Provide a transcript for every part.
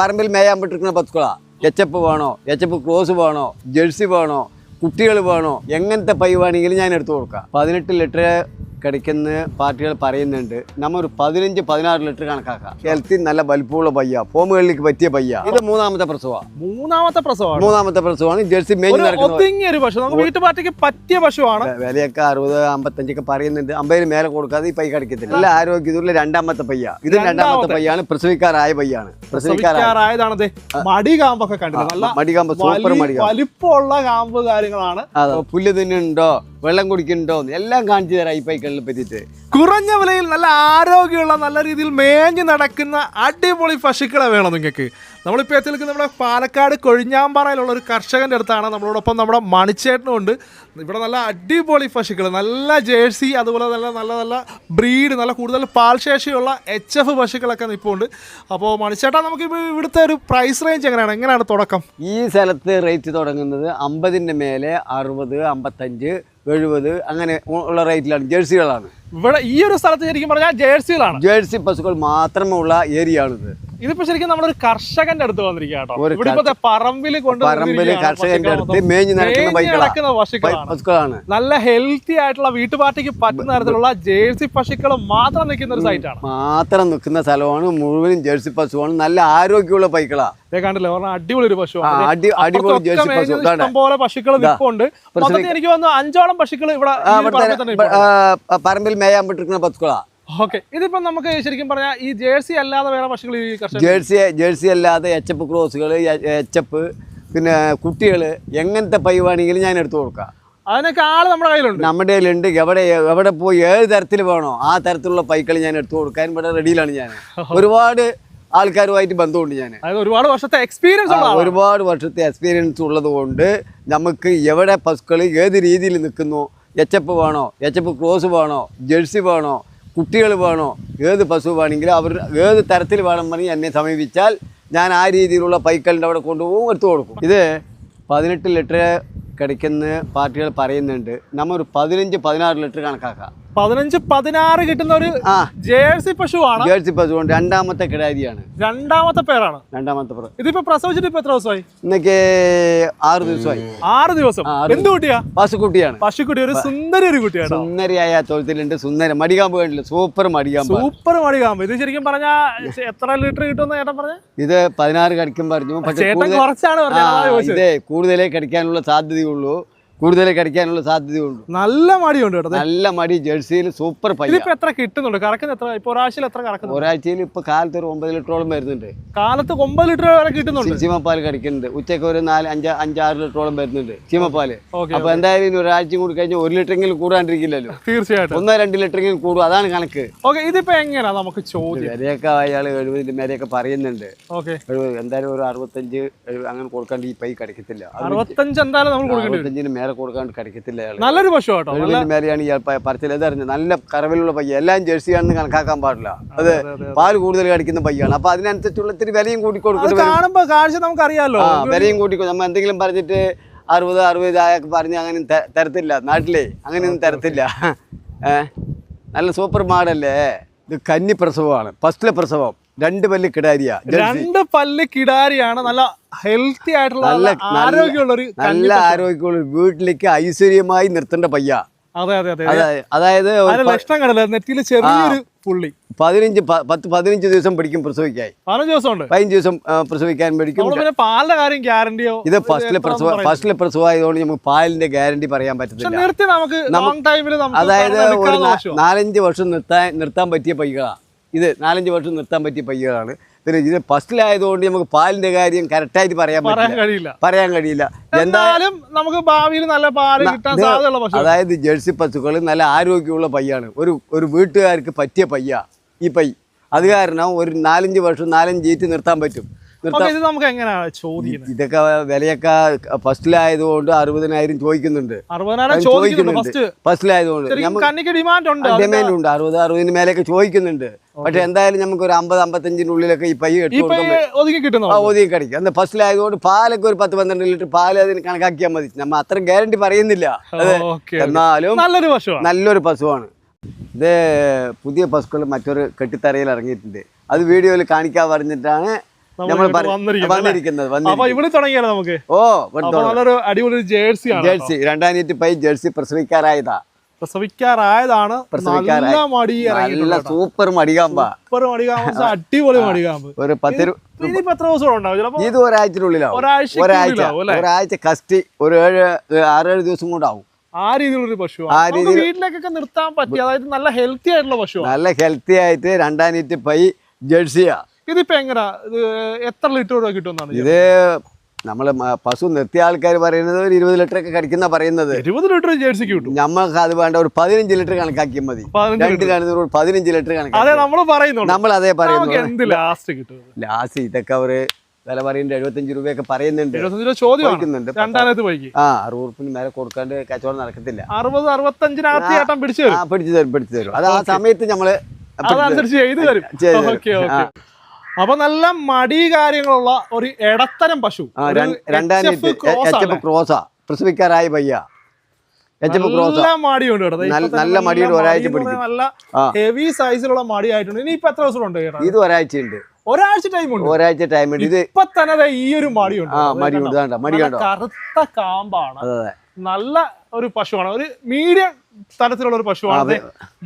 പറമ്പിൽ മേയാൻ പറ്റിരിക്കുന്ന പത്തുക്കള. എച്ചപ്പ് വേണോ? എച്ചപ്പ് ക്ലോസ് വേണോ? ജേഴ്സി വേണോ? കുട്ടികൾ വേണോ? എങ്ങനത്തെ പൈ വേണമെങ്കിലും ഞാൻ എടുത്തു കൊടുക്കാം. പതിനെട്ട് ലിറ്റർ കിടക്കുന്ന പാർട്ടികൾ പറയുന്നുണ്ട് നമ്മൾ ഒരു പതിനഞ്ച് പതിനാറ് ലിറ്റർ കണക്കാക്കാം. ഹെൽത്തിൽ നല്ല വലിപ്പമുള്ള പയ്യ ഫോമുകളിലേക്ക് പറ്റിയ പയ്യ. ഇത് മൂന്നാമത്തെ പ്രസവമാണ് മൂന്നാമത്തെ പ്രസവമാണ്? മൂന്നാമത്തെ പ്രസവമാണ്. ജേഴ്സി മേഞ്ഞ് നടക്കുന്നത്. പശു നമുക്ക് വീട്ടുപാർട്ടിക്ക് പറ്റിയ പശുവാണ്. വിലയൊക്കെ അറുപത് അമ്പത്തഞ്ചൊക്കെ പറയുന്നുണ്ട്. അമ്പതിന് മേലെ കൊടുക്കാതെ ഈ പൈ കടിക്കത്തില്ല. നല്ല ആരോഗ്യത്തിലുള്ള രണ്ടാമത്തെ പയ്യ. ഇത് രണ്ടാമത്തെ. പയ്യാണ്. പ്രസവിക്കാറായ പയ്യാണ്. പ്രസവിക്കാറായ പ്രസവിക്കാറായതാണ് മടി കാമ്പൊക്കെ കണ്ടിട്ടുണ്ട് നല്ല മടികാമ്പ് സൂപ്പർ മടികാമ്പ് വലിപ്പമുള്ള കാമ്പ് കാര്യങ്ങളാണ് പുല്ല് തിന്നുണ്ടോ വെള്ളം കുടിക്കുന്നുണ്ടോ എല്ലാം കാണിച്ചു തരാം ഈ പൈക്കളിനെ പറ്റിയിട്ട്. കുറഞ്ഞ വിലയിൽ നല്ല ആരോഗ്യമുള്ള നല്ല രീതിയിൽ മേഞ്ഞു നടക്കുന്ന അടിപൊളി പശുക്കളെ വേണം നിങ്ങൾക്ക്. നമ്മളിപ്പോൾ എത്തി നിൽക്കുന്ന നമ്മുടെ പാലക്കാട് കൊഴിഞ്ഞാമ്പാറയിലുള്ള ഒരു കർഷകന്റെ അടുത്താണ്. നമ്മളോടൊപ്പം നമ്മുടെ മണിച്ചേട്ടനും ഉണ്ട്. ഇവിടെ നല്ല അടിപൊളി പശുക്കൾ നല്ല ജേഴ്സി അതുപോലെ നല്ല നല്ല നല്ല ബ്രീഡ് നല്ല കൂടുതൽ പാൽശേഷിയുള്ള എച്ച് എഫ് പശുക്കളൊക്കെ നിൽപ്പുണ്ട് അപ്പോൾ മണിച്ചേട്ടാ നമുക്ക് ഇവിടുത്തെ ഒരു പ്രൈസ് റേഞ്ച് എങ്ങനെയാണ്? എങ്ങനെയാണ് തുടക്കം? ഈ സ്ഥലത്ത് റേറ്റ് തുടങ്ങുന്നത് അമ്പതിന്റെ മേലെ അറുപത് അമ്പത്തഞ്ച് എഴുപത് അങ്ങനെ ഉള്ള റേറ്റിലാണ്. ജേഴ്സികളാണ്. ഇവിടെ ഈ ഒരു സ്ഥലത്ത് ശരിക്കും പറഞ്ഞാൽ ജേഴ്സികളാണ്. ജേഴ്സി പശുക്കൾ മാത്രമുള്ള ഏരിയ ആണിത് ഇതിപ്പോ ശരിക്കും നമ്മളൊരു കർഷകന്റെ അടുത്ത് വന്നിരിക്കുക കേട്ടോ. ഇവിടെ പറമ്പിൽ കൊണ്ട് പറമ്പിൽ കർഷകന്റെ അടുത്ത് മേഞ്ഞ് നടക്കുന്ന. പശുക്കളാണ്. നല്ല ഹെൽത്തി ആയിട്ടുള്ള വീട്ടുപാർട്ടിക്ക് പറ്റുന്ന തരത്തിലുള്ള ജേഴ്സി പശുക്കൾ മാത്രം നിൽക്കുന്ന ഒരു സൈറ്റാണ് മാത്രം നിൽക്കുന്ന സ്ഥലമാണ്. മുഴുവനും ജേഴ്സി പശുവാണ്. നല്ല ആരോഗ്യമുള്ള പൈക്കളാ. കണ്ടില്ലേ? അടിപൊളി ഒരു പശുവാണ് പോലെ പശുക്കൾ നിൽപ്പുണ്ട് എനിക്ക് വന്നു അഞ്ചോളം പശുക്കൾ ഇവിടെ പറമ്പിൽ മേയാൻ പറ്റിരിക്കുന്ന പശുക്കളാ. ഓക്കെ. ഇതിപ്പോ നമുക്ക് ശരിക്കും പറഞ്ഞാൽ ഈ ജേഴ്സി അല്ലാതെ വേറെ പശുക്കൾ ഈ കർഷകർ ജേഴ്സി ജേഴ്സി അല്ലാതെ എച്ചപ്പ് ക്രോസുകൾ എച്ചപ്പ് പിന്നെ കുട്ടികൾ എങ്ങനത്തെ പൈവാണെങ്കിലും ഞാൻ എടുത്തു കൊടുക്കാം. അതിനൊക്കെ ആൾ നമ്മുടെ കയ്യിലുണ്ട്. നമ്മുടെ കയ്യിലുണ്ട്. എവിടെ എവിടെ പോയി ഏത് തരത്തിൽ വേണോ ആ തരത്തിലുള്ള പൈക്കൾ ഞാൻ എടുത്തു കൊടുക്കാൻ ഇവിടെ റെഡിയിലാണ് ഞാൻ. ഒരുപാട് ആൾക്കാരുമായിട്ട് ബന്ധമുണ്ട് ഞാൻ. ഒരുപാട് വർഷത്തെ എക്സ്പീരിയൻസ് ഒരുപാട് വർഷത്തെ എക്സ്പീരിയൻസ് ഉള്ളത് കൊണ്ട് നമുക്ക് എവിടെ പശുക്കൾ ഏത് രീതിയിൽ നിൽക്കുന്നു എച്ചപ്പ് വേണോ എച്ചപ്പ് ക്രോസ് വേണോ ജേഴ്സി വേണോ കുട്ടികൾ വേണോ? ഏത് പശു വേണമെങ്കിലും അവർ ഏത് തരത്തിൽ വേണം പറഞ്ഞ് എന്നെ സമീപിച്ചാൽ ഞാൻ ആ രീതിയിലുള്ള പൈക്കലിന്റെ അവിടെ കൊണ്ടുപോകും എടുത്തു കൊടുക്കും. ഇത് പതിനെട്ട് ലിറ്റർ കിടക്കുന്ന പാർട്ടികൾ പറയുന്നുണ്ട്. നമ്മൾ ഒരു പതിനഞ്ച് പതിനാറ് ലിറ്റർ കണക്കാക്കാം. പതിനഞ്ച് പതിനാറ് കിട്ടുന്ന ഒരു ജേഴ്സി പശുവാണ്. ജേഴ്സി പശു കൊണ്ട് രണ്ടാമത്തെ കിടാരിയാണ്. രണ്ടാമത്തെ പേരാണ്. രണ്ടാമത്തെ പേര്. ഇതിപ്പോ പ്രസവിച്ചിട്ട് ഇപ്പൊ എത്ര ദിവസമായി? ഇന്നൊക്കെ ആറ് ദിവസമായി. ആറ് ദിവസം. എന്ത് കുട്ടിയാ? പശുക്കുട്ടിയാണ്. പശുക്കുട്ടി ഒരു സുന്ദരി ഒരു കുട്ടിയാണ് സുന്ദരിയായ തൊഴുത്തിലുണ്ട്. സുന്ദര മടികാമ്പ് കണ്ടില്ല? സൂപ്പർ മടികാമ്പ്. സൂപ്പർ മടികാമ്പ്. ഇത് ശരിക്കും പറഞ്ഞാ എത്ര ലിറ്റർ കിട്ടുമെന്ന് ചേട്ടൻ പറഞ്ഞു? ഇത് പതിനാറ് കടിക്കും പറഞ്ഞു. പക്ഷെ ചേട്ടൻ കുറച്ചാണ് പറഞ്ഞത്. കൂടുതലേ കടിക്കാനുള്ള സാധ്യതയുള്ളൂ. കൂടുതലേ കടിക്കാനുള്ള സാധ്യതയുണ്ട്. നല്ല മടിയുണ്ട് കേട്ടോ. നല്ല മടി ജേഴ്സിയിൽ സൂപ്പർ പൈസ ഇതിപ്പോ എത്ര കിട്ടുന്നുണ്ട്? കറക്കുന്ന എത്ര? ഇപ്പൊ ഒരാഴ്ചയിൽ എത്ര കറക്കുന്നു ഒരാഴ്ചയിൽ ഇപ്പൊ കാലത്ത് ഒരു ഒമ്പത് ലിറ്ററോളം വരുന്നുണ്ട്. കാലത്ത് ഒമ്പത് ലിറ്റർ വരെ കിട്ടുന്നുണ്ട്. ചീമപ്പാൽ കടിക്കുന്നുണ്ട്. ഉച്ചയ്ക്ക് ഒരു നാല് അഞ്ച് അഞ്ചാറ് ലിറ്ററോളം വരുന്നുണ്ട് ചീമപ്പാൽ. അപ്പൊ എന്തായാലും ഇനി ഒരാഴ്ചയും കൂടി കഴിഞ്ഞാൽ ഒരു ലിറ്ററെങ്കിലും കൂടാണ്ടിരിക്കില്ലല്ലോ. തീർച്ചയായിട്ടും. ഒന്നോ രണ്ട് ലിറ്ററെങ്കിലും കൂടും. അതാണ് കണക്ക്. ഓക്കെ ഇതിപ്പോ എങ്ങനെയാ നമുക്ക് ചോദ്യം? വിലയൊക്കെ അയാൾ എഴുപതിന്റെ മേലെയൊക്കെ പറയുന്നുണ്ട്. എന്തായാലും ഒരു അറുപത്തഞ്ച് അങ്ങനെ കൊടുക്കാണ്ട് ഈ പൈ കടിക്കത്തില്ല. അറുപത്തഞ്ച് എന്തായാലും നമ്മൾ കൊടുക്കേണ്ടി അറുപത്തഞ്ചിന് മേലെ കൊടുക്കാണ്ട് കടിക്കത്തില്ല അയാൾ നല്ലൊരു പശു കേട്ടോ. നല്ല മേലെയാണ് ഇയാൾ പറച്ചിൽ ഇതറിഞ്ഞത് നല്ല കറവിലുള്ള പയ്യ. എല്ലാം ജേഴ്സിയാണെന്ന് കണക്കാക്കാൻ പാടില്ല. അത്. പാൽ കൂടുതൽ കടിക്കുന്ന പയ്യാണ്. അപ്പൊ അതിനനുസരിച്ചുള്ള ഇത്തിരി വിലയും കൂട്ടി അത് കാണുമ്പോൾ കാഴ്ച നമുക്കറിയാലോ. വിലയും കൂട്ടി കൊ- നമ്മ എന്തെങ്കിലും പറഞ്ഞിട്ട് അറുപത് അറുപത് ആയൊക്കെ പറഞ്ഞ് അങ്ങനെ തരത്തില്ല. നാട്ടിലേ അങ്ങനെയൊന്നും തരത്തില്ല. ഏഹ് നല്ല സൂപ്പർ മാഡല്ലേ ഇത് കന്നി പ്രസവമാണ്. ഫസ്റ്റിലെ പ്രസവം. രണ്ട് പല്ല് കിടാരിയാ. രണ്ട് പല്ല് കിടാരിയാണ്. നല്ല ഹെൽത്തി ആയിട്ടുള്ള നല്ല ആരോഗ്യമുള്ള ഒരു നല്ല ആരോഗ്യമുള്ള വീട്ടിലേക്ക് ഐശ്വര്യമായി നിർത്തേണ്ട പയ്യ. അതെ അതെ അതെ. അതായത് ലക്ഷണം കണ്ടല്ലോ? നെറ്റിയിൽ ചെറിയൊരു പുള്ളി. പതിനഞ്ച് പത്ത് പതിനഞ്ച് ദിവസം പിടിക്കും പ്രസവിക്കായി. പതിനഞ്ച് ദിവസം ഉണ്ട് പതിനഞ്ച് ദിവസം പ്രസവിക്കാൻ പിടിക്കും. പിന്നെ പാലിന്റെ കാര്യം ഗ്യാരണ്ടിയോ ഇത് ഫസ്റ്റിലെ പ്രസവ ഫസ്റ്റിലെ പ്രസവമായതുകൊണ്ട് നമുക്ക് പാലിന്റെ ഗ്യാരണ്ടി പറയാൻ പറ്റത്തില്ല. നമുക്ക് അതായത് ഒരു. നാലഞ്ച് വർഷം നിർത്താൻ നിർത്താൻ പറ്റിയ പയ്യകളാണ് ഇത് നാലഞ്ച് വർഷം നിർത്താൻ പറ്റിയ പയ്യകളാണ്. പിന്നെ ഇത് ഫസ്റ്റിലായതുകൊണ്ട് നമുക്ക് പാലിന്റെ കാര്യം കറക്റ്റായിട്ട് പറയാൻ കഴിയില്ല. പറയാൻ കഴിയില്ല. എന്തായാലും നമുക്ക് ഭാവിയിൽ നല്ല പാൽ കിട്ടാൻ സാധ്യതയുള്ള അതായത് ജേഴ്സി പശുക്കൾ നല്ല ആരോഗ്യമുള്ള പയ്യാണ്. ഒരു ഒരു വീട്ടുകാർക്ക് പറ്റിയ പയ്യ ഈ പൈ. അത് കാരണം ഒരു നാലഞ്ച് വർഷം നാലഞ്ച് ജീറ്റ് നിർത്താൻ പറ്റും. ഇത് നമുക്ക് എങ്ങനെയാണ് ചോദിക്കുന്നത്? ഇതൊക്കെ വിലയൊക്കെ ഫസ്റ്റിലായതുകൊണ്ട് അറുപതിനായിരം ചോദിക്കുന്നുണ്ട്. ചോദിക്കുന്നുണ്ട് ഫസ്റ്റ് ഫസ്റ്റിലായതുകൊണ്ട്. ഡിമാൻഡ് ഉണ്ട് ഡിമാൻഡ് ഉണ്ട് അറുപത് അറുപതിന് മേലെയൊക്കെ ചോദിക്കുന്നുണ്ട്. പക്ഷെ എന്തായാലും നമുക്ക് ഒരു അമ്പത് അമ്പത്തഞ്ചിന്റെ ഉള്ളിലൊക്കെ ഈ പൈ ഒതുങ്ങി കിട്ടുന്നു ഒതുങ്ങി കടിക്കും. എന്താ ഫസ്റ്റിലായതുകൊണ്ട് പാലൊക്കെ ഒരു പത്ത് പന്ത്രണ്ട് ലിറ്റർ പാൽ അതിന് കണക്കാക്കിയാൽ മതി. നമ്മൾ അത്ര ഗ്യാരണ്ടി പറയുന്നില്ല. എന്നാലും നല്ലൊരു പശുവാണ്. നല്ലൊരു പശുവാണ്. ഇത് പുതിയ പശുക്കൾ മറ്റൊരു കെട്ടിത്തറയിൽ ഇറങ്ങിയിട്ടുണ്ട്. അത് വീഡിയോയിൽ കാണിക്കാൻ പറഞ്ഞിട്ടാണ് നമ്മൾ വന്നിരിക്കുന്നത് അപ്പൊ ഇവിടെ തുടങ്ങിയാലോ നമുക്ക്? ഓ നല്ലൊരു അടിപൊളി ജേഴ്സി ആണ് ജേഴ്സി രണ്ടായിരത്തി പൈ ജേഴ്സി പ്രസവിക്കാറായതാ. പ്രസവിക്കാറായതാണ്. നല്ല മടി നല്ല സൂപ്പർ മടികാമ്പാ. സൂപ്പർ മടികാമ്പ് അടിപൊളി മടികാമ്പ്. ഒരു പത്ത് രു- ഇനിയിപ്പോ എത്ര ദിവസം ഉണ്ടാവും ഇത് ഒരാഴ്ചയ്ക്ക് ഒരാഴ്ച കസ്റ്റി ഒരു ഏഴ് ആറേഴ് ദിവസം കൊണ്ടാവും. ആ രീതിയിലുള്ള പശു വീട്ടിലേക്കൊക്കെ നിർത്താൻ പറ്റിയ അതായത് നല്ല ഹെൽത്തി ആയിട്ടുള്ള പശു നല്ല ഹെൽത്തി ആയിട്ട് രണ്ടായിരത്തി പൈ ജേഴ്സിയാ ഇതിപ്പോ എങ്ങനാ? എത്ര ലിറ്റർ രൂപ കിട്ടുമെന്നാണ് ഇത് നമ്മൾ പശു നിർത്തിയ ആൾക്കാർ പറയുന്നത് ഒരു ഇരുപത് ലിറ്റർ ഒക്കെ കടിക്കുന്ന പറയുന്നത്. ഇരുപത് ലിറ്റർ ജേഴ്സിക്ക് കിട്ടും. നമ്മൾക്ക് അത് വേണ്ട ഒരു പതിനഞ്ച് ലിറ്റർ കണക്കാക്കിയാൽ മതി. പതിനഞ്ച് രണ്ട് കാണുന്ന പതിനഞ്ച് ലിറ്റർ കണക്കാക്കി. നമ്മൾ നമ്മൾ അതേ പറയുന്നത് പറയുന്നു ലാസ്റ്റ് കിട്ടും? ലാസ്റ്റ് ഇതൊക്കെ അവർ വില പറയുന്നുണ്ട്. എഴുപത്തഞ്ച് രൂപയൊക്കെ പറയുന്നുണ്ട് ചോദിക്കുന്നുണ്ട്. ആ അറുപത് ഉറുപ്പിന് മേലെ കൊടുക്കാണ്ട് കച്ചവടം നടക്കത്തില്ല. അറുപത് അറുപത്തഞ്ചിനകത്ത് തരും. പിടിച്ചു തരും പിടിച്ചു തരും. അത് ആ സമയത്ത് നമ്മൾ അതനുസരിച്ച് ചെയ്തു തരും. അപ്പൊ നല്ല മടി കാര്യങ്ങളുള്ള ഒരു ഇടത്തരം പശു. രണ്ടായിരത്തി ക്രോസാ പ്രസവിക്കാറായി പയ്യ. നല്ല മടിയുണ്ട്. നല്ല- മടിയുണ്ട്, മടി ഒരാഴ്ച പിടിക്കും. നല്ല ഹെവി സൈസിലുള്ള മടി ആയിട്ടുണ്ട് ഇനി ഇപ്പൊ എത്ര ദിവസം ഉണ്ട് ഇത് ഇത് ഒരാഴ്ചയുണ്ട്. ഒരാഴ്ച ടൈം ഉണ്ട്. ഒരാഴ്ച ടൈം ഉണ്ട്. ഇത് ഇപ്പൊ തന്നെ ഈ ഒരു മടിയുണ്ട്. മടിയുണ്ട്? ഉണ്ട് കറുത്ത കാമ്പാണ്. നല്ല ഒരു പശുവാണ്. ഒരു മീഡിയം തരത്തിലുള്ള ഒരു പശുവാണ്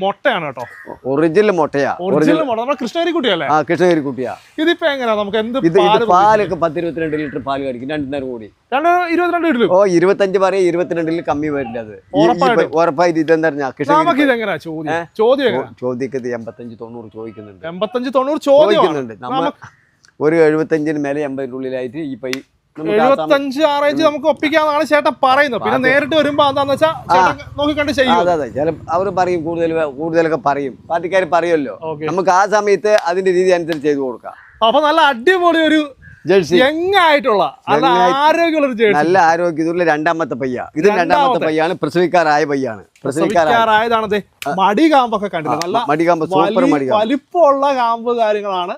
മുട്ടയാണ് കേട്ടോ. ഒറിജിനൽ മുട്ടയാ. ഒറിജിനൽ മുട്ട. നമ്മുടെ കൃഷ്ണഗിരി കുട്ടിയല്ലേ? ആ കൃഷ്ണഗിരി കുട്ടിയാ. ഇതിപ്പോ എങ്ങനെയാ? നമുക്ക് എന്ത് പാലൊക്കെ പത്ത് ഇരുപത്തിരണ്ട് ലിറ്റർ പാൽ കടിക്കും. രണ്ടു നേരം കൂടി. രണ്ട് ഇരുപത്തിരണ്ട് കിട്ടും ഓ ഇരുപത്തഞ്ച് പറയും ഇരുപത്തിരണ്ടിൽ കമ്മി വരില്ല അത്. ഉറപ്പായിട്ടും. ഇതെന്താ നമുക്ക് ഇതെങ്ങനെയാ ചോദ്യം. ചോദ്യം? ചോദിക്കുന്നത് എൺപത്തഞ്ച് തൊണ്ണൂറ് ചോദിക്കുന്നുണ്ട്. എൺപത്തഞ്ച് തൊണ്ണൂറ് ചോദിക്കുന്നുണ്ട്. നമ്മൾ ഒരു എഴുപത്തഞ്ചിന് മേലെ എൺപതിനുള്ളിലായിട്ട് ഈ പൈ നമുക്ക് ആ റേഞ്ച് എഴുപത്തഞ്ച് നമുക്ക് ഒപ്പിക്കാന്നാണ് ചേട്ടൻ പറയുന്നത്. പിന്നെ നേരിട്ട് വരുമ്പോ എന്താന്ന് വെച്ചാൽ നോക്കി നോക്കിക്കണ്ട് ചെയ്യും. അതെ അതെ. ചില അവർ പറയും കൂടുതൽ കൂടുതലൊക്കെ പറയും. പാർട്ടിക്കാർ പറയുമല്ലോ. നമുക്ക് ആ സമയത്ത് അതിന്റെ രീതി അനുസരിച്ച് ചെയ്തു കൊടുക്കാം. അപ്പൊ നല്ല അടിപൊളി ഒരു ജേഴ്സി. ആരോഗ്യമുള്ള ഒരു ജേഴ്സി. നല്ല ആരോഗ്യം. ഇതുള്ള രണ്ടാമത്തെ പയ്യ. ഇത് രണ്ടാമത്തെ. പയ്യാണ്. പ്രസവിക്കാറായ പയ്യാണ്. പ്രസവിക്കാറായ പ്രസവിക്കാറായതാണ് മടി കാമ്പൊക്കെ കണ്ടില്ല നല്ല മടികാമ്പ് സൂപ്പർ മടി വലിപ്പമുള്ള കാമ്പ് കാര്യങ്ങളാണ്.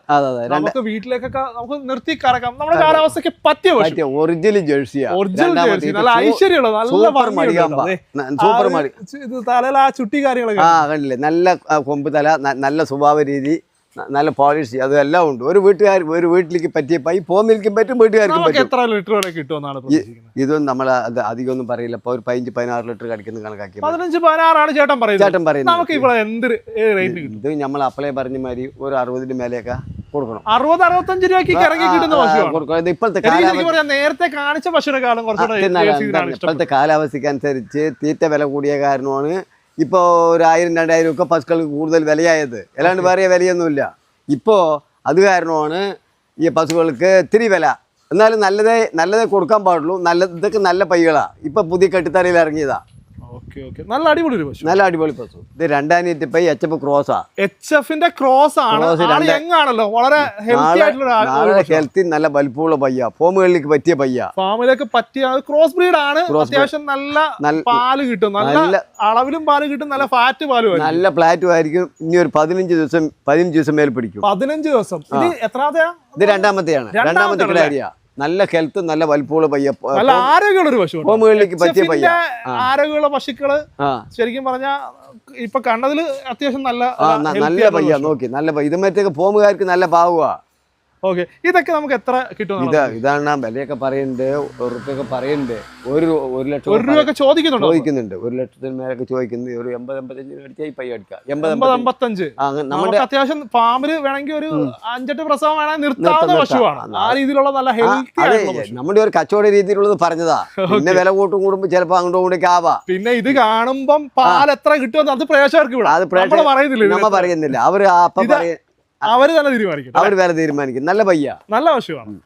നമുക്ക് വീട്ടിലേക്കൊക്കെ നമുക്ക് നിർത്തി കറക്കാം. നമ്മുടെ കാലാവസ്ഥയ്ക്ക് പറ്റിയ പറ്റിയ ഒറിജിനൽ ജേഴ്സിയാ. Original jersey. നല്ല ഐശ്വര്യമുള്ള നല്ല മടികാമ്പ ദേ, സൂപ്പർ മടി. ഇത് തലയിൽ ആ ചുട്ടി കാര്യങ്ങളൊക്കെ ആ കണ്ടില്ലേ? നല്ല കൊമ്പ് തല നല്ല സ്വഭാവ രീതി. നല്ല പോളിസി അതെല്ലാം ഉണ്ട്. ഒരു വീട്ടുകാർ ഒരു വീട്ടിലേക്ക് പറ്റിയ പൈ പോന്നിരിക്കും പറ്റും വീട്ടുകാർക്കും പറ്റും. എത്ര ലിറ്റർ വരെ കിട്ടുമെന്നാണ് നമ്മൾ അത് അധികം ഒന്നും പറയില്ല. ഇപ്പോൾ ഒരു പതിനഞ്ച് പതിനാറ് ലിറ്റർ കടിക്കുന്ന കണക്കാക്കി. പതിനഞ്ച് പതിനാറാണ് ചേട്ടൻ പറയുന്നത്. ചേട്ടൻ പറയുന്നത്. നമുക്ക് ഇവിടെ എന്ത് റേറ്റ് ഇത് നമ്മൾ അപ്ലൈ പറഞ്ഞ മാതിരി ഒരു അറുപതിന് മേലെയൊക്കെ കൊടുക്കണം. അറുപത് അറുപത്തഞ്ച് രൂപയ്ക്ക് ഇറങ്ങി കിട്ടുന്ന പശുവാണ്. ഇപ്പോഴത്തെ നേരത്തെ കാണിച്ച കുറച്ചുകൂടെ ജേഴ്സി ഇപ്പോഴത്തെ കാലാവസ്ഥയ്ക്ക് അനുസരിച്ച് തീറ്റ വില കൂടിയ കാരണമാണ് ഇപ്പോൾ ഒരു ആയിരം രണ്ടായിരം ഒക്കെ പശുക്കൾക്ക് കൂടുതൽ വിലയായത്. അല്ലാണ്ട് വേറെ വിലയൊന്നുമില്ല. ഇപ്പോൾ അത് കാരണമാണ് ഈ പശുക്കൾക്ക് ഇത്തിരി വില. എന്നാലും നല്ലതേ നല്ലതേ കൊടുക്കാൻ പാടുള്ളൂ. നല്ല ഇതൊക്കെ നല്ല പൈകളാണ് ഇപ്പം പുതിയ കെട്ടിത്തറയിൽ ഇറങ്ങിയതാ. Okay okay. നല്ല അടിപൊളി ഒരു പശു. നല്ല അടിപൊളി പശു. ഇത് രണ്ടായിരത്തി പൈ എച്ച് എഫ് ക്രോസാ എച്ച് എഫിന്റെ ക്രോസ് ആണ്. Cross യങ് ആണല്ലോ വളരെ ഹെൽത്തി ആയിട്ടുള്ള ഹെൽത്തി നല്ല വലിപ്പമുള്ള പയ്യ. ഫോമുകളിലേക്ക് പറ്റിയ പയ്യ. ഫാമിലേക്ക് പറ്റിയ ക്രോസ് ബ്രീഡ് ആണ്. അത്യാവശ്യം നല്ല പാൽ കിട്ടും. നല്ല അളവിലും പാൽ കിട്ടും. നല്ല ഫാറ്റ് പാലും. നല്ല ഫ്ലാറ്റും ആയിരിക്കും. ഇനി ഒരു പതിനഞ്ച് ദിവസം പതിനഞ്ച് ദിവസം മേൽ പിടിക്കും. പതിനഞ്ച് ദിവസം. ഇത് എത്രാമത്തെയാ? ഇത് രണ്ടാമത്തെയാണ്. രണ്ടാമത്തെ? കിടാരിയ നല്ല ഹെൽത്ത് നല്ല വലിപ്പമുള്ള പയ്യ നല്ല ആരോഗ്യമുള്ള ഒരു പശു പറ്റിയ പയ്യ. ആരോഗ്യമുള്ള പശുക്കൾ ശരിക്കും പറഞ്ഞ ഇപ്പൊ കണ്ടതിൽ അത്യാവശ്യം നല്ല നല്ല പയ്യ നോക്കി നല്ല ഇതുമറ്റൊക്കെ ഫോമുകാർക്ക് നല്ല പാവുക ഓക്കെ. ഇതൊക്കെ നമുക്ക് എത്ര കിട്ടും ഇതാണ് ഞാൻ വിലയൊക്കെ പറയുന്നുണ്ട് രൂപയൊക്കെ പറയുന്നുണ്ട്. ഒരു ഒരു ലക്ഷം ഒരു രൂപ ചോദിക്കുന്നുണ്ട്? ചോദിക്കുന്നുണ്ട്. ഒരു ലക്ഷത്തിന് മേലൊക്കെ ചോദിക്കുന്നത് ഒരു എൺപത് എൺപത്തഞ്ച് അടിച്ചാൽ ഈ പയ്യ അടിക്കാം. എൺപത് അമ്പത്തഞ്ച് നമ്മുടെ അത്യാവശ്യം ഫാമിൽ വേണമെങ്കിൽ ഒരു അഞ്ചെട്ട് പ്രസവം വേണമെങ്കിൽ നിർത്താവുന്ന നിർത്താം, പശുവാണ്. ആ രീതിയിലുള്ള നല്ല ഹെൽത്തി നമ്മുടെ ഒരു കച്ചവട രീതിയിലുള്ളത് പറഞ്ഞതാ. പിന്നെ വില കൂട്ടും കൂടുമ്പോ ചിലപ്പോ അങ്ങോട്ടും ഇങ്ങോട്ടേക്ക് ആവാ. പിന്നെ ഇത് കാണുമ്പം പാൽ എത്ര കിട്ടുമെന്ന് അത് പ്രേക്ഷകർക്ക് വിടാം. അത് പറയുന്നില്ല നമ്മ പറയുന്നില്ല. അവർ ആ അപ്പൊ പറയ അവർ തന്നെ തീരുമാനിക്കും. അവർ വേറെ തീരുമാനിക്കും. നല്ല പയ്യ. നല്ല പശുവാണ്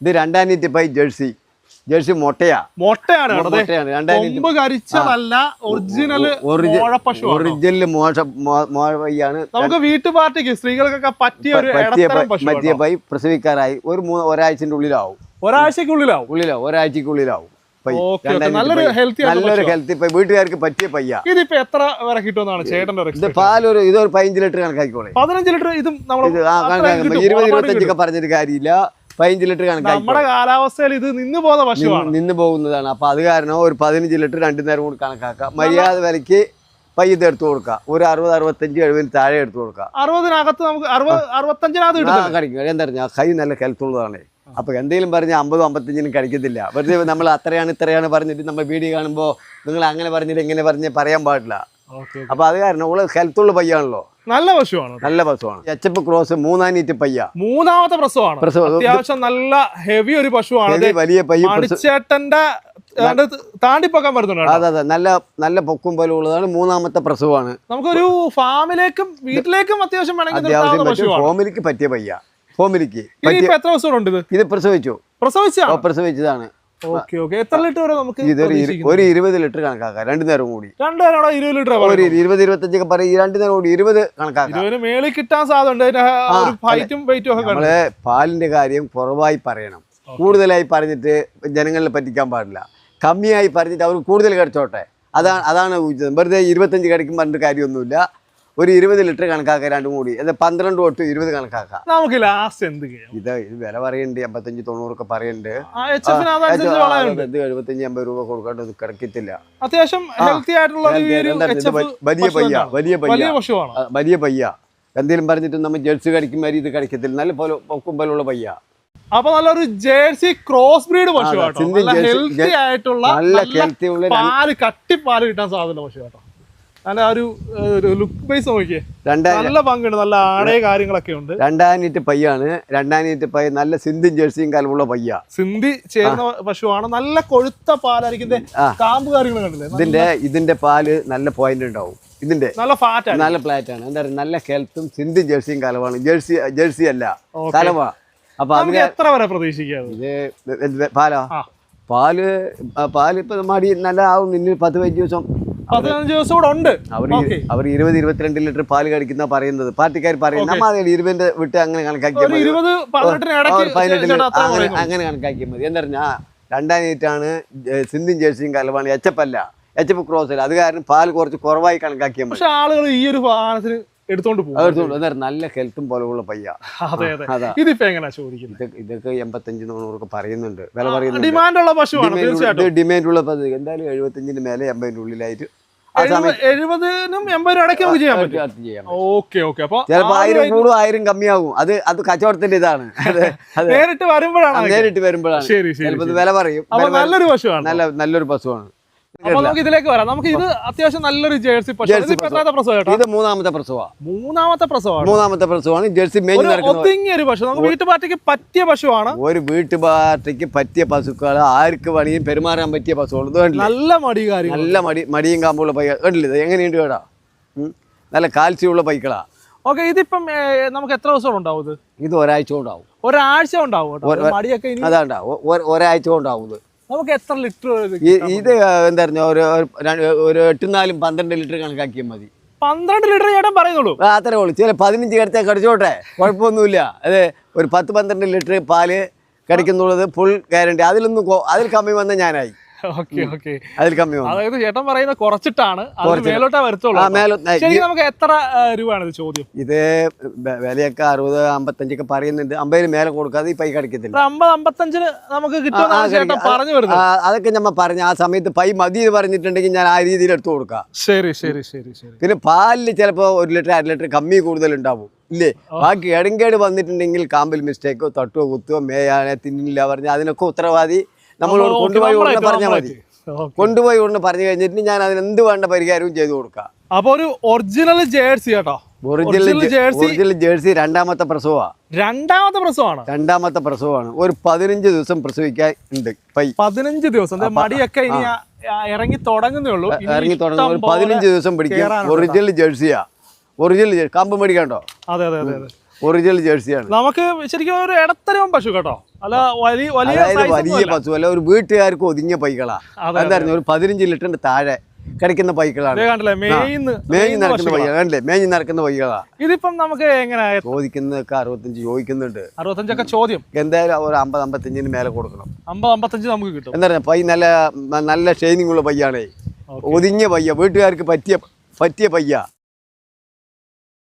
ഇത് രണ്ടായിരത്തി പൈ ജേഴ്സി. ജേഴ്സി മൊട്ടയാ. മൊട്ടയാണ് ഒറിജിനൽ മോഴപ്പയ്യാണ് നമുക്ക് വീട്ടു പാർട്ടിക്ക് സ്ത്രീകൾക്കൊക്കെ പറ്റിയ പറ്റിയ പൈ പ്രസവിക്കാറായി. ഒരു മൂന്ന് ഒരാഴ്ചന്റെ ഉള്ളിലാവും. ഒരാഴ്ചക്കുള്ളിലാവും ഉള്ളിലാവും. ഒരാഴ്ചക്കുള്ളിലാവും നല്ലൊരു. ഹെൽത്തി നല്ലൊരു ഹെൽത്തി പൈ വീട്ടുകാർക്ക് പറ്റിയ പയ്യ. ഇതിപ്പോ എത്ര വരെ കിട്ടുമെന്നാണ് ചേട്ടന്റെ ഇത്? പാലൊരു ഇതൊരു പതിനഞ്ച് ലിറ്റർ കണക്കാക്കിക്കോളെ. പതിനഞ്ച് ലിറ്റർ ഇതും നമ്മൾ ഇരുപത് ഇരുപത്തഞ്ചൊക്കെ പറഞ്ഞിട്ട് കാര്യമില്ല. പതിനഞ്ച് ലിറ്റർ കണക്കാക്കി നമ്മുടെ കാലാവസ്ഥയിൽ ഇത് നിന്ന് പോകുന്ന പശുവാണ്. നിന്ന് പോകുന്നതാണ്. അപ്പൊ അത് കാരണം ഒരു പതിനഞ്ച് ലിറ്റർ രണ്ടു നേരം കൂടി കണക്കാക്കാം. മര്യാദ വിലക്ക് പൈ ഇത് എടുത്തു കൊടുക്കുക ഒരു അറുപത് അറുപത്തഞ്ച് എഴുപതിന് താഴെ എടുത്തു കൊടുക്കുക അറുപതിനകത്ത് നമുക്ക് അറുപത് അറുപത്തഞ്ചിനകത്ത് കിട്ടും. എന്താ കൈ നല്ല ഹെൽത്തുള്ളതാണ് അപ്പോൾ എന്തെങ്കിലും പറഞ്ഞ അമ്പതും അമ്പത്തഞ്ചിനും കഴിക്കത്തില്ല. വെറുതെ നമ്മൾ അത്രയാണ് ഇത്രയാണ് പറഞ്ഞിട്ട് നമ്മൾ വീഡിയോ കാണുമ്പോൾ നിങ്ങൾ അങ്ങനെ പറഞ്ഞിട്ട് ഇങ്ങനെ പറഞ്ഞ് പറയാൻ പാടില്ല. അപ്പൊ അത് കാരണം ഉള്ള ഹെൽത്തുള്ള പയ്യാണല്ലോ. നല്ല പശുവാണ് നല്ല പശുവാണ്. എച്ച് എഫ് ക്രോസ് മൂന്നാനീറ്റ് പയ്യ. മൂന്നാമത്തെ പ്രസവമാണ് പ്രസവം അത്യാവശ്യം നല്ല ഹെവി ഒരു പശുവാണ്. വലിയ- വലിയ പയ്യ പ്രസവം താണ്ടിപ്പൊക്കാൻ വരുന്നുണ്ട് അതെ അതെ. നല്ല നല്ല പൊക്കും പോലെ ഉള്ളതാണ് മൂന്നാമത്തെ പ്രസവമാണ് നമുക്കൊരു ഫാമിലേക്കും വീട്ടിലേക്കും അത്യാവശ്യം വേണമെങ്കിൽ അത്യാവശ്യം പറ്റിയ പറ്റിയ പയ്യ. ഇനിയിപ്പോ എത്ര ദിവസമുണ്ട് ഇത്? ഇത് പ്രസവിച്ചു. പ്രസവിച്ചോ പ്രസവിച്ചതാണ്. എത്ര ലിറ്റർ വരെ നമുക്ക്? ഒരു ഇരുപത് ലിറ്റർ കണക്കാക്കാം. രണ്ടു നേരം കൂടി. രണ്ടുപേരോടെ ഇരുപത് ലിറ്റർ ഒരു ഇരുപത് ഇരുപത്തഞ്ചൊക്കെ പറയും. രണ്ടു നേരം കൂടി ഇരുപത് കണക്കാക്കാം. മേളിൽ കിട്ടാൻ സാധ്യത ഉണ്ട് നമ്മൾ പാലിന്റെ കാര്യം കുറവായി പറയണം. കൂടുതലായി പറഞ്ഞിട്ട് ജനങ്ങളെ പറ്റിക്കാൻ പാടില്ല. കമ്മിയായി പറഞ്ഞിട്ട് അവർ കൂടുതൽ കടിച്ചോട്ടെ. അതാണ് അതാണ് ഉചിതം വെറുതെ ഇരുപത്തഞ്ച് കടിക്കും പറഞ്ഞിട്ട് കാര്യമൊന്നുമില്ല. ഒരു ഇരുപത് ലിറ്റർ കണക്കാക്ക രണ്ടും കൂടി അത് പന്ത്രണ്ട് തൊട്ട് ഇരുപത് കണക്കാക്കാം. നമുക്ക് ലാസ്റ്റ് എന്ത് ചെയ്യാം? ഇത് വില പറയുന്നുണ്ട് എൺപത്തഞ്ച് തൊണ്ണൂറൊക്കെ പറയുന്നുണ്ട് ഇത് എഴുപത്തഞ്ച് എൺപത് രൂപ കൊടുക്കാണ്ട് ഇത് കിടക്കത്തില്ല അത്യാവശ്യം ഹെൽത്തി ആയിട്ടുള്ള വലിയ പയ്യ എന്തേലും വലിയ പയ്യ. വലിയ വലിയ പയ്യ. എന്തെങ്കിലും പറഞ്ഞിട്ട് നമ്മൾ ജേഴ്സി കടിക്കും മാതിരി ഇത് കടിക്കത്തില്ല. നല്ല പോലെ പൊക്കുമ്പോലുള്ള പയ്യ. അപ്പൊ നല്ലൊരു ജേഴ്സി ക്രോസ് ബ്രീഡ് പശു കേട്ടോ നല്ല ഹെൽത്തി ആയിട്ടുള്ള നല്ല പാൽ കട്ടിപ്പാൽ കിട്ടാൻ സാധ്യത പശു കേട്ടോ നല്ല ഒരു ലുക്ക് ബേസ് നോക്കിയേ. രണ്ടാം നല്ല പങ്കുണ്ട് നല്ല ആടേ കാര്യങ്ങളൊക്കെ ഉണ്ട്. രണ്ടാനീറ്റ് പയ്യാണ് രണ്ടാനീറ്റ് പയ്യ നല്ല സിന്ധി ജേഴ്സിയും കലമുള്ള പയ്യ സിന്ധി ചേർന്ന പശുവാണ്. നല്ല കൊഴുത്ത പാലായിരിക്കും കാമ്പ് കാര്യങ്ങൾ കണ്ടില്ലേ ഇതിന്റെ ഇതിന്റെ പാൽ നല്ല പോയിന്റ് ഉണ്ടാവും. ഇതിന്റെ നല്ല ഫാറ്റ് നല്ല ഫ്ലാറ്റ് ആണ്. എന്താ പറയുക നല്ല ഹെൽത്തും സിന്ധി ജേഴ്സിയും കലവാണ് ജേഴ്സി ജേഴ്സി അല്ല കലവ അപ്പൊ അതിന് എത്ര വരെ പ്രതീക്ഷിക്കാം ഇത് പാലാ? പാൽ പാൽ ഇപ്പൊ മടി നല്ല ആവും. ഇനി പത്ത് പതിനഞ്ച് ദിവസം പതിനഞ്ച് ദിവസം കൂടെ ഉണ്ട്. അവർ അവർ ഇരുപത് ഇരുപത്തിരണ്ട് ലിറ്റർ പാൽ കടിക്കുന്ന പറയുന്നത്. പാർട്ടിക്കാർ പറയുന്നത് നമ്മ അതിൽ ഇരുപതിന്റെ വിട്ട് അങ്ങനെ കണക്കാക്കിയാൽ ഇരുപത് പതിനെട്ടിന് അങ്ങനെ കണക്കാക്കിയ കണക്കാക്കിയാൽ മതി. എന്താ പറഞ്ഞാ രണ്ടാം നീറ്റാണ് സിന്ധിൻ ജേഴ്സിയും കലവാണ് എച്ചപ്പല്ല. എച്ചപ്പ് ക്രോസ് അല്ല. അത് കാരണം പാൽ കുറച്ച് കുറവായി കണക്കാക്കിയാൽ മതി. പക്ഷെ ആളുകൾ ഈ ഒരു വാഹനത്തിന് എടുത്തോണ്ട് പോകും. നല്ല ഹെൽത്തും പോലെയുള്ള പയ്യ. അതെ അതെ. ഇതിപ്പോ എങ്ങനെയാ ചോദിക്കുന്നത്? ഇത് ഇതൊക്കെ എൺപത്തഞ്ച് തൊണ്ണൂറൊക്കെ പറയുന്നുണ്ട്. വില പറയുന്നുണ്ട്. ഡിമാൻഡ് ഉള്ള പശുവാണ് തീർച്ചയായിട്ടും. ഡിമാൻഡ് ഉള്ള പദ്ധതി എന്തായാലും എഴുപത്തഞ്ചിന് മേലെ എൺപതിന്റെ ഉള്ളിലായിട്ട് എഴുപതിനും എൺപതിനും ഇടയ്ക്ക് നമുക്ക് ചെയ്യാൻ പറ്റും. അത് ചെയ്യാം ഓക്കെ ഓക്കെ. അപ്പൊ ചിലപ്പോൾ ആയിരം കൂടും ആയിരം കമ്മിയാകും. അത് അത് കച്ചവടത്തിന്റെ ഇതാണ്. നേരിട്ട് വരുമ്പോഴാണ്. നേരിട്ട് വരുമ്പോഴാണ്. ശരി ശരി വില പറയും. നല്ലൊരു പശുവാണ് നല്ല നല്ലൊരു പശുവാണ് അപ്പൊ നമുക്ക് ഇതിലേക്ക് വരാം. നമുക്ക് ഇത് അത്യാവശ്യം നല്ലൊരു ജേഴ്സി പ്രസവം ഇത് മൂന്നാമത്തെ പ്രസവമാണ് മൂന്നാമത്തെ പ്രസവമാണ് മൂന്നാമത്തെ പ്രസവമാണ് ജേഴ്സി മേഞ്ഞ് ഒതുങ്ങിയ ഒരു പശു. നമുക്ക് വീട്ടുപാർട്ടിക്ക് പറ്റിയ പശുവാണ്. ഒരു വീട്ടുപാർട്ടിക്ക് പറ്റിയ പശുക്കൾ ആർക്ക് വേണമെങ്കിലും പെരുമാറാൻ പറ്റിയ പശുക്കൾ നല്ല മടി കാര്യങ്ങൾ നല്ല മടി മടിയും കാമ്പുള്ള പൈ കണ്ടില്ലേ ഇത്? എങ്ങനെയുണ്ട് കേടാ നല്ല കാൽസ്യമുള്ള പൈക്കളാ. ഓക്കെ ഇതിപ്പം നമുക്ക് എത്ര ദിവസം ഉണ്ടാവും ഇത്? ഒരാഴ്ച കൊണ്ടാവും ഒരാഴ്ച ഉണ്ടാവും അതാണ്ടാവും ഒരാഴ്ച ഉണ്ടാവും ഇത്. നമുക്ക് എത്ര ലിറ്റർ ഇത് എന്തായിരുന്നു ഒരു ഒരു എട്ടുനാലും എട്ടും നാലും പന്ത്രണ്ട് ലിറ്റർ കണക്കാക്കിയാൽ മതി. പന്ത്രണ്ട് ലിറ്റർ ചേട്ടൻ പറയുന്നുള്ളൂ. അത്രേ ഉള്ളൂ. ചില പതിനഞ്ച് കടിച്ചാൽ കടിച്ചോട്ടെ? കുഴപ്പമൊന്നുമില്ല. അത് ഒരു പത്ത് പന്ത്രണ്ട് ലിറ്റർ പാൽ കടിക്കുന്നുള്ളത് ഫുൾ ഗ്യാരണ്ടി അതിലൊന്നും അതിൽ കമ്മി വന്ന ഞാനായി. Okay okay. അതിൽ കമ്മി അതായത് ചേട്ടൻ പറയുന്ന കുറച്ചിട്ടാണ്. മേലോട്ടേ വരത്തുള്ളൂ. കേട്ടോ. നമുക്ക് എത്ര രൂപയാണ് ഇത് ചോദ്യം? ഇത് വിലയൊക്കെ അറുപത് അമ്പത്തഞ്ചൊക്കെ പറയുന്നുണ്ട്. അമ്പതിന് മേലെ കൊടുക്കാതെ ഈ പൈ കടിക്കത്തില്ല അമ്പത് അമ്പത്തഞ്ചിന് നമുക്ക് കിട്ടുമെന്നാണ് ആ, ചേട്ടൻ പറഞ്ഞു വരുന്നത്. അതൊക്കെ നമ്മൾ പറഞ്ഞു ആ സമയത്ത് പൈ മതി എന്ന് പറഞ്ഞിട്ടുണ്ടെങ്കിൽ ഞാൻ ആ രീതിയിൽ എടുത്തു കൊടുക്കാം. ശരി ശരി ശരി ശരി. പിന്നെ പാലിൽ ചിലപ്പോ ഒരു ലിറ്റർ അര ലിറ്റർ കമ്മി കൂടുതൽ ഉണ്ടാവും ഇല്ലേ ബാക്കി ഇടങ്കേട് വന്നിട്ടുണ്ടെങ്കിൽ കാമ്പിൽ മിസ്റ്റേക്കോ തട്ടുവോ കുത്തുവോ മേയാനെ തിന്നില്ല പറഞ്ഞാൽ അതിനൊക്കെ ഉത്തരവാദി നമ്മളോട് കൊണ്ടുപോയി ഉടനെ പറഞ്ഞാൽ മതി. കൊണ്ടുപോയി ഉടനെ പറഞ്ഞു കഴിഞ്ഞിട്ട് ഞാൻ അതിന് എന്ത് വേണ്ട പരിഹാരവും ചെയ്തു കൊടുക്കാം. അപ്പൊ ഒരു ഒറിജിനൽ ജേഴ്സി കേട്ടോ. ഒറിജിനൽ ജേഴ്സി ഒറിജിനൽ ജേഴ്സി രണ്ടാമത്തെ പ്രസവമാണ് രണ്ടാമത്തെ പ്രസവമാണ്. രണ്ടാമത്തെ പ്രസവമാണ്. ഒരു പതിനഞ്ച് ദിവസം പ്രസവിക്കാൻ ഉണ്ട്. പതിനഞ്ച് ദിവസം. മടിയൊക്കെ ഇനി ഇറങ്ങി തുടങ്ങുന്നേ ഉള്ളൂ. ഇറങ്ങി തുടങ്ങുന്ന പതിനഞ്ച് ദിവസം പിടിക്കും. ഒറിജിനൽ ജേഴ്സിയാ ഒറിജിനൽ കമ്പ് മേടിക്കാണ്ടോ അതെ അതെ അതെ അതെ. ഒറിജിനൽ ജേഴ്സിയാണ് നമുക്ക് ശരിക്കും ഒരു ഇടത്തരം പശു കേട്ടോ. അല്ല വലിയ വലിയ വലിയ. പശു അല്ല ഒരു വീട്ടുകാർക്ക് ഒതുങ്ങിയ പൈകളാ. എന്തായിരുന്നു ഒരു പതിനഞ്ച് ലിറ്ററിന്റെ താഴെ കിടക്കുന്ന പൈകളാണ്. മേഞ്ഞ് നടക്കുന്ന പൈകൾ കണ്ടില്ലേ? മേഞ്ഞ് നടക്കുന്ന പൈകളാ. ഇതിപ്പം നമുക്ക് എങ്ങനെയാ ചോദിക്കുന്നതൊക്കെ അറുപത്തഞ്ച് ചോദിക്കുന്നുണ്ട്. അറുപത്തഞ്ചൊക്കെ ചോദ്യം. എന്തായാലും ഒരു അമ്പത് അമ്പത്തഞ്ചിന് മേലെ കൊടുക്കണം. അമ്പത് അമ്പത്തഞ്ച് നമുക്ക് കിട്ടും. എന്താ പറയുക പൈ നല്ല നല്ല ഷെയിനിങ് ഉള്ള പയ്യാണേ ഒതുങ്ങിയ പയ്യ വീട്ടുകാർക്ക് പറ്റിയ പറ്റിയ പയ്യ.